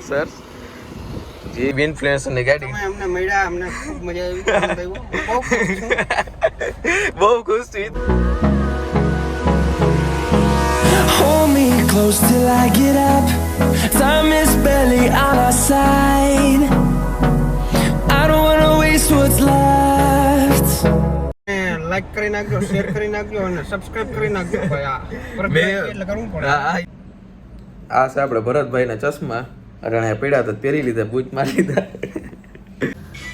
Sir. જી ઇન્ફ્લુએન્સરની ગાડી. અમને મળ્યા અમને ખૂબ મજા આવી. બહુ ખુશ છું. બહુ ખુશ છું. Hold me close till I get up. Time is barely on our side. I don't wanna waste what's left. Like કરી નાખજો શેર કરી નાખજો અને સબસ્ક્રાઇબ કરી નાખજો ભાઈ. આ એટલે કરવું પડે. આ આ છે આપણે ભરતભાઈ ના ચશ્મા. અટાણે પીડા તો પહેરી લીધા બૂચ મારી લીધા.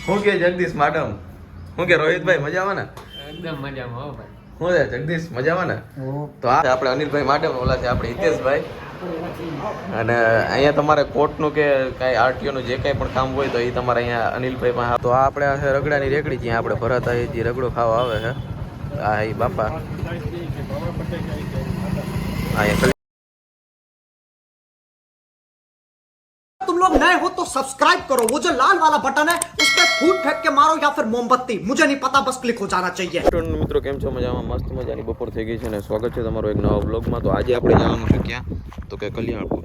શું કે જગદીશ મેડમ? શું કે રોહિતભાઈ મજામાં ને એકદમ મજામાં હો ભાઈ. શું છે જગદીશ મજામાં ને તો આ આપણે અનિલભાઈ મેડમ ઓલા છે આપણે હિતેશભાઈ. અને અહીંયા તમારે કોર્ટનું કે કાંઈ આરટીઓનું જે કાંઈ પણ કામ હોય તો એ તમારે અહીંયા અનિલભાઈ પાસે તો આ આપણે છે રગડાની રેકડી જ્યાં આપણે ભરાતા એ જે રગડો ખાવા આવે છે. આ એ બાપા. અહીંયા तुम लोग नए हो तो सब्सक्राइब करो वो जो लाल वाला बटन है उस पर फूट फेंक के मारो या फिर मोमबत्ती मुझे नहीं पता बस क्लिक हो जाना चाहिए સ્ટુડન્ટ મિત્રો કેમ છો મજામાં મસ્ત મજાની બપોર થઈ ગઈ છે અને સ્વાગત છે તમારો એક નવા બ્લોગમાં તો આજે આપણે જવાનું છે ક્યાં તો કે કલ્યાણપુર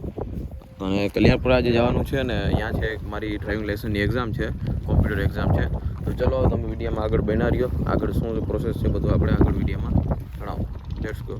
અને કલ્યાણપુર આજે જવાનું છે ને અહીંયા છે એક મારી ડ્રાઇવિંગ લાઇસન્સની એક્ઝામ છે કોમ્પ્યુટર એક્ઝામ છે તો ચલો તમે વિડીયોમાં આગળ બના રહ્યો આગળ શું પ્રોસેસ છે બધું આપણે આગળ વિડીયોમાં જણાવો લેટ્સ ગો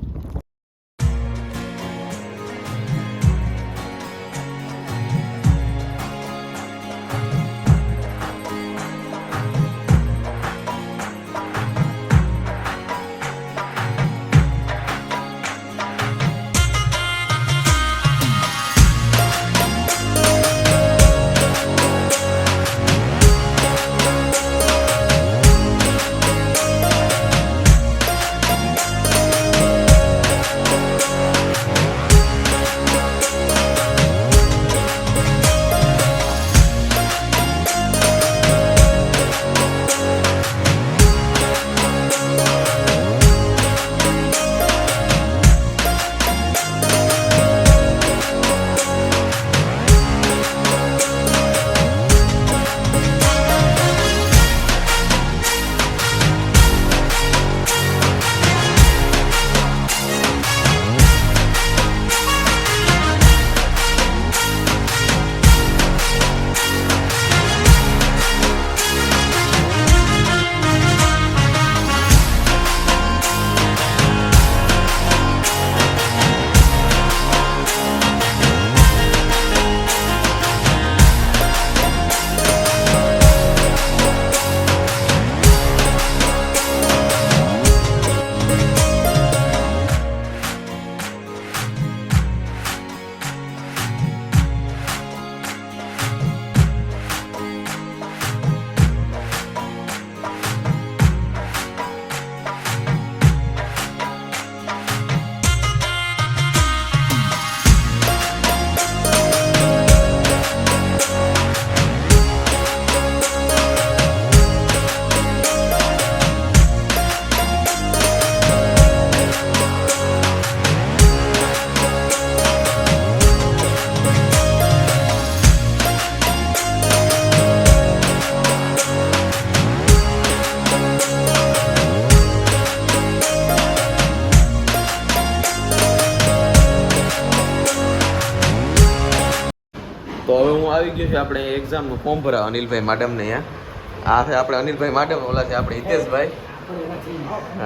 આવી ગયું છે આપણે એક્ઝામનું ફોર્મ ભરાવા અનિલભાઈ મેડમને અહીંયા. આ છે આપણે અનિલભાઈ મેડમ ઓલા છે આપણે હિતેશભાઈ.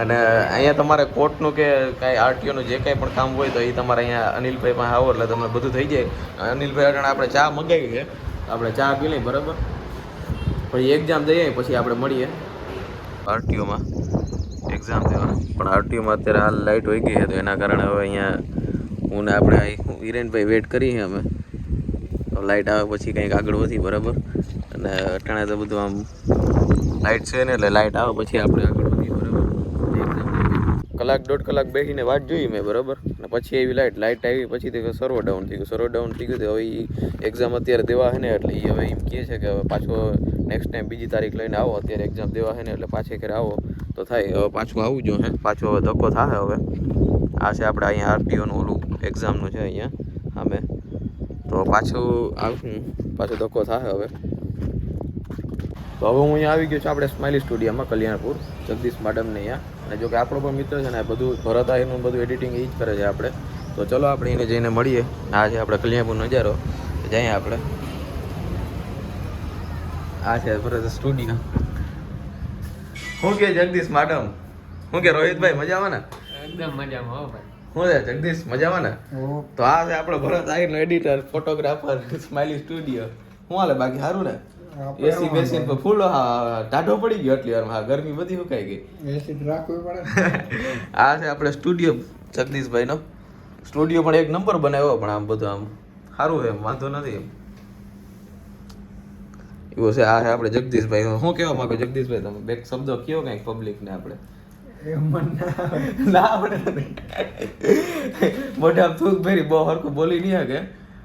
અને અહીંયા તમારે કોર્ટનું કે કાંઈ આરટીઓનું જે કાંઈ પણ કામ હોય તો એ તમારે અહીંયા અનિલભાઈ પાસે આવો એટલે તમને બધું થઈ જાય. અનિલભાઈ અટાણે આપણે ચા મંગાવી છે. આપણે ચા પી લઈએ, બરાબર? પછી એક્ઝામ દઈએ પછી આપણે મળીએ. આરટીઓમાં એક્ઝામ દેવા પણ આરટીઓમાં અત્યારે હાલ લાઇટ હોઈ ગઈ છે, તો એના કારણે હવે અહીંયા હું ને આપણે હિરેનભાઈ વેટ કરીએ અમે. લાઇટ આવે પછી કંઈક આગળ વધી બરાબર? અને અટાણે તો બધું આમ લાઇટ છે ને એટલે લાઇટ આવે પછી આપણે આગળ વધીએ, બરાબર? કલાક દોઢ કલાક બેસીને વાટ જોઈ મેં, બરાબર? અને પછી એવી લાઇટ લાઇટ આવી, પછી તે સર્વર ડાઉન થઈ ગયું. સર્વર ડાઉન થઈ ગયું તો હવે એક્ઝામ અત્યારે દેવા છે ને, એટલે એ હવે એમ કહે છે કે હવે પાછો નેક્સ્ટ ટાઈમ બીજી તારીખ લઈને આવો, અત્યારે એક્ઝામ દેવા છે ને, એટલે પાછે ઘરે આવો. તો થાય, હવે પાછું આવવું જો હે પાછો હવે ધક્કો થાય હવે. આ છે આપણે અહીંયા આરટીઓનું ઓલું એક્ઝામનું છે અહીંયા. તો પાછું આવશું પાછો ધક્કો થાય હવે. તો હવે હું અહીંયા આવી ગયો છું આપણે સ્માઇલી સ્ટુડિયોમાં કલ્યાણપુર, જગદીશ મેડમને અહીંયા. અને જો કે આપણો પણ મિત્ર છે ને બધું ભરત એનું બધું એડિટિંગ એ જ કરે છે આપણે. તો ચલો આપણે એને જઈને મળીએ. આ છે આપણે કલ્યાણપુર નજારો. જઈએ આપણે. આ છે ભરત સ્ટુડિયો. હું કે જગદીશ મેડમ શું કે રોહિતભાઈ, મજામાં ને? એકદમ મજામાં હો ભાઈ. છે જગદીશ મજામાં ને? તો આ છે આપણો ભરત આહિરનો એડિટર ફોટોગ્રાફર સ્માઇલી સ્ટુડિયો હું હાલે બાકી સારું ને? એસી બેસી પર ફૂલ હા ટાઢો પડી ગયો એટલી વારમાં. હા ગરમી બધી સુકાઈ ગઈ. એસી રાખવી પડે. આ છે આપણે સ્ટુડિયો જગદીશભાઈ નો સ્ટુડિયો પણ એક નંબર બનાવ્યો પણ આમ બધું આમ. સારું છે એમ વાંધો નથી એમ. એવું છે આ છે આપણે જગદીશભાઈ શું કહેવા માંગો જગદીશભાઈ તમે બે શબ્દો કયો કંઈક પબ્લિકને આપણે? ના આવડે મોઢા થૂક ભરી બહુ હરખું બોલી નહીં શકે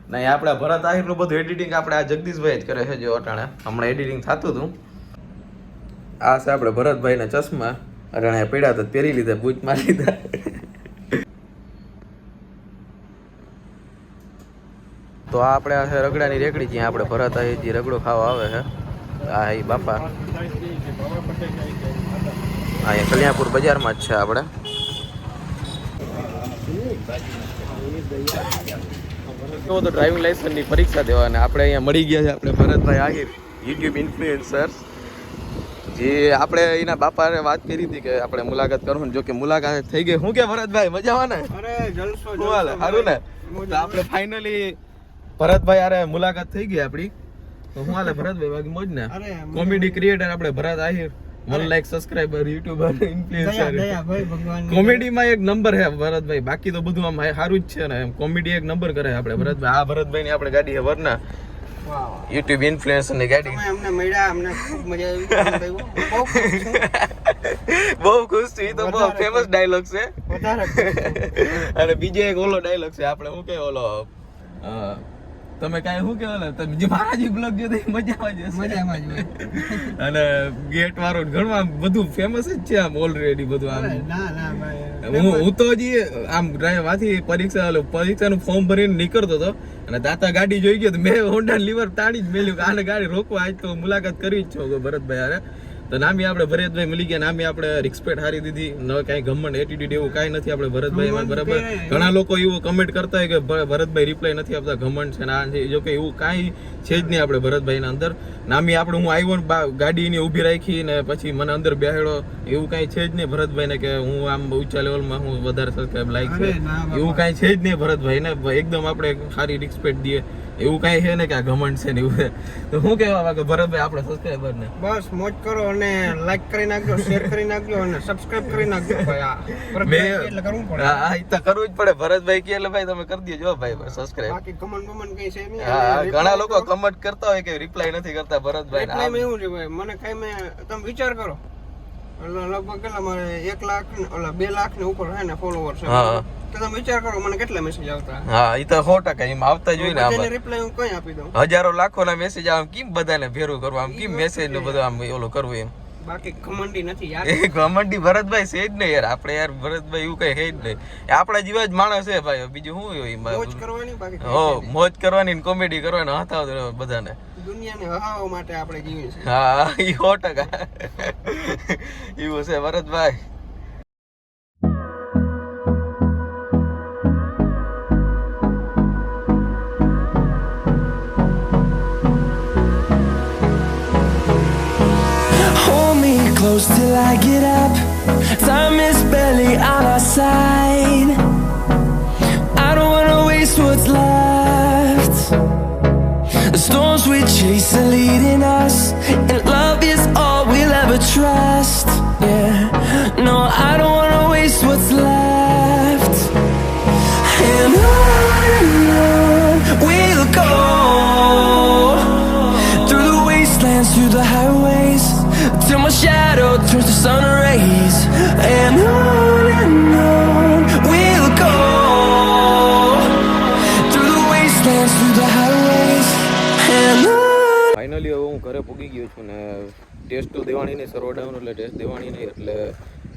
નહીં આપણે ભરત આહિરનું બધું એડિટિંગ આપણે આ જગદીશભાઈ જ કરે છે જો અટાણે હમણાં એડિટિંગ થતું હતું આ છે આપણે ભરતભાઈના ચશ્મા અટાણે પીડા તો પહેરી લીધા બૂચ મારી લીધા તો આપણે આ છે રગડાની રેકડી જ્યાં આપણે ભરત આહિરજી રગડો ખાવા આવે છે આ બાપા અહીંયા કલ્યાણપુર બજારમાં જ છે આપણે. તો તો ડ્રાઇવિંગ લાઇસન્સની પરીક્ષા દેવા અને આપણે અહીંયા મળી ગયા છે આપણે ભરતભાઈ આહિર યુટ્યુબ ઇન્ફ્લુએન્સર જે આપણે એના બાપાને વાત કરી હતી કે આપણે મુલાકાત કરવું જો કે મુલાકાત થઈ ગઈ. શું કે ભરતભાઈ મજામાં ને? અરે જલસો સારું ને? તો આપણે ફાઇનલી ભરતભાઈ અરે મુલાકાત થઈ ગઈ આપણી. તો હું હાલે ભરતભાઈ બાકી મોજ ને? અરે કોમેડી ક્રિએટર આપણે Bharat Ahir. One lakh subscriber YouTuber influencer કોમેડીમાં એક નંબર હે ભરતભાઈ. બાકી તો બધું આમ સારું જ છે ને એમ. કોમેડી એક નંબર કરે આપણે. ભરતભાઈ આ ભરતભાઈ ની આપણે ગાડી હે વરના. યુટ્યુબ ઇન્ફ્લુએન્સરની ગાડી. અમને મળ્યા અમને ખૂબ મજા આવી. બહુ ખુશ છું. તો બહુ ફેમસ ડાયલોગ છે. અને બીજો એક ઓલો ડાયલોગ છે. આપણે હું કે ઓલો તમે કાંઈ શું કે ઓલો તમે જે મારા જે બ્લોગ જો મજામાં જ મજામાં જ અને ગેટ વાળો ઘણું આમ બધું ફેમસ જ છે આમ ઓલરેડી બધું આમ. ના ના ભાઈ. હું હું તો હજી આમ ડ્રાઈવમાંથી પરીક્ષા પરીક્ષાનું ફોર્મ ભરીને નીકળતો હતો. અને તાતા ગાડી જોઈ ગયો તો મેં હોન્ડા લીવર તાણી જ મેલ્યું આને ગાડી રોકવા આજ તો મુલાકાત કરી જ છો ભરતભાઈ હારે. તો નામી આપણે ભરતભાઈ મળી ગયા નામી આપણે રિસ્પેક્ટ હારી દીધી. ન કાંઈ ઘમંડ એટીટ્યુડ એવું કાંઈ નથી આપણે ભરતભાઈ એમાં બરાબર? ઘણા લોકો એવું કમેન્ટ કરતા હોય કે ભરતભાઈ રિપ્લાય નથી આપતા ઘમંડ છે ના છે જો કે એવું કાંઈ છે જ નહીં આપણે ભરતભાઈના અંદર. નામી આપણે હું આવ્યો ને બા- ગાડી એની ઊભી રાખી ને પછી મને અંદર બેહેડો એવું કાંઈ છે જ નહીં ભરતભાઈને કે હું આમ ઊંચા લેવલમાં હું વધારે સબસ્ક્રાઇબ લાઈક છે. ના. એવું કાંઈ છે જ નહીં ભરતભાઈને એકદમ આપણે સારી રિસ્પેક્ટ દઈએ. એવું કઈ છે ને કે આ ઘમંડ છે ને એવું તો હું કહેવા માંગે ભરતભાઈ આપણે સબસ્ક્રાઇબર ને બસ મોજ કરો અને લાઈક કરી નાખજો શેર કરી નાખજો અને સબસ્ક્રાઇબ કરી નાખજો ભાઈ આ એટલે કરવું પડે. હા એ તો કરવું જ પડે. ભરતભાઈ કે એટલે ભાઈ તમે કરી દેજો ભાઈ સબસ્ક્રાઇબ બાકી કમેન્ટ બમન કઈ છે નહીં. હા ઘણા લોકો. કમેન્ટ કરતા હોય કે રિપ્લાય નથી કરતા ભરતભાઈ reply એવું છે ભાઈ મને કઈ મેં તમે વિચાર કરો. લગભગ કેટલા મારે એક લાખ ને- ઓલા બે લાખ ને ઉપર હે ને ફોલોવર છે તો તમે વિચાર કરો મને કેટલા મેસેજ આવતા? હા ઈ તો સો ટકા એમ આવતા જ ને આમાં. રિપ્લાય હું કઈ આપી દઉં? હજારો લાખો ના મેસેજ આવે કેમ બધાને ભેરું કરવું આમ કેમ મેસેજનું બધું આમ ઓલું કરવું એમ? બાકી ઘમંડી નથી યાર. ઘમંડી ભરતભાઈ છે જ નહીં યાર. આપણે યાર ભરતભાઈ એવું કઈ છે જ નહીં. એ આપણા જેવા જ માણસ છે ભાઈ. બીજું શું હોય? મોજ કરવાની બાકી હો મોજ કરવાની કોમેડી કરવાની હતા બધાને. નહીં. દુનિયાને હહાવવા માટે આપણે જીવીએ છીએ હા ઈ સો ટકા એવું છે Bharatbhai Hold me close till I get up. Time is barely on our side. I don't wanna waste what's left. Storms we chase are leading us, દેવાની નહીં સર્વ એટલે ટેસ્ટ દેવાની નહીં એટલે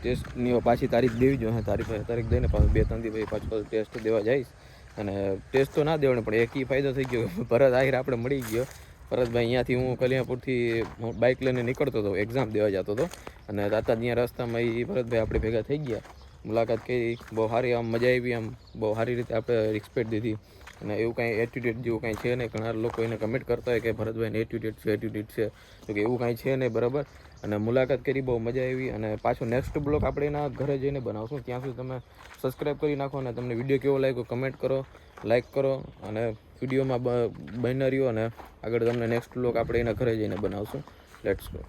ટેસ્ટની પાછી તારીખ દેવી જોઈએ. તારીખ તારીખ દઈને પાછું બે ત્રણ દી પછી પાછું ટેસ્ટ દેવા જઈશ. અને ટેસ્ટ તો ના દેવાનો પણ એક ફાયદો થઈ ગયો ભરત આહિર આપણે મળી ગયો. ભરતભાઈ અહીંયાથી હું કલિયાપુરથી બાઇક લઈને નીકળતો હતો એક્ઝામ દેવા જતો હતો. અને તાતા ત્યાં રસ્તામાં એ ભરતભાઈ આપણે ભેગા થઈ ગયા. મુલાકાત કરી, બહુ સારી, આમ મજા આવી, આમ બહુ સારી રીતે આપણે રિસ્પેક્ટ દીધી. અને એવું કાંઈ એટ્યુટ્યુડ જેવું કાંઈ છે નહીં. ઘણા લોકો એને કમેન્ટ કરતા હોય કે ભરતભાઈને એટ્યુટ્યુડ છે એટ્યુટ્યુડ છે. તો કે એવું કાંઈ છે નહીં, બરાબર? અને મુલાકાત કરી, બહુ મજા આવી. અને પાછો નેક્સ્ટ બ્લોગ આપણે એના ઘરે જઈને બનાવશું. ત્યાં સુધી તમે સબસ્ક્રાઈબ કરી નાખો અને તમને વીડિયો કેવો લાગ્યો કમેન્ટ કરો લાઈક કરો અને વિડીયોમાં બન્યા રહ્યો અને આગળ તમને નેક્સ્ટ બ્લોગ આપણે એના ઘરે જઈને બનાવશું. Let's go